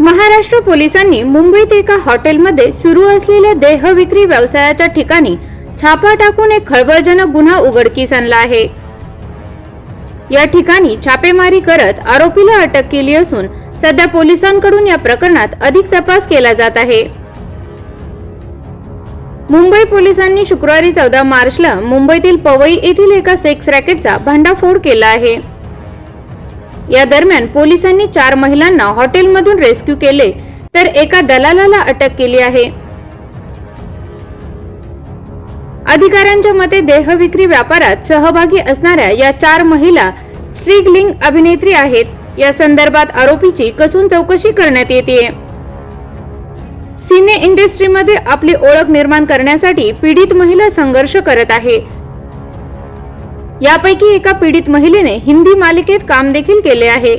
महाराष्ट्र पोलिसांनी मुंबईत एका हॉटेलमध्ये सुरू असलेल्या देहविक्री व्यवसायाच्या ठिकाणी छापा टाकून एक खळबळजनक गुन्हा उघडकीस आणला आहे. या ठिकाणी छापेमारी करत आरोपीला अटक केली असून सध्या पोलिसांकडून या प्रकरणात अधिक तपास केला जात आहे. मुंबई पोलिसांनी शुक्रवारी चौदा मार्चला मुंबईतील पवई येथील एका सेक्स रॅकेटचा भांडाफोड केला आहे. या दरम्यान पोलिसांनी चार महिलांना हॉटेलमधून रेस्क्यू केले तर एका दलालाला अटक केली आहे. अधिकाऱ्यांच्या मते देहविक्री व्यापारात सहभागी असणाऱ्या या चार महिला स्त्रीलिंग अभिनेत्री आहेत. या संदर्भात आरोपीची कसून चौकशी करण्यात येते सिने इंडस्ट्रीमध्ये आपली ओळख निर्माण करण्यासाठी पीडित महिला संघर्ष करत आहे. यापैकी एका पीडित महिलेने हिंदी मालिकेत काम देखील केले आहे.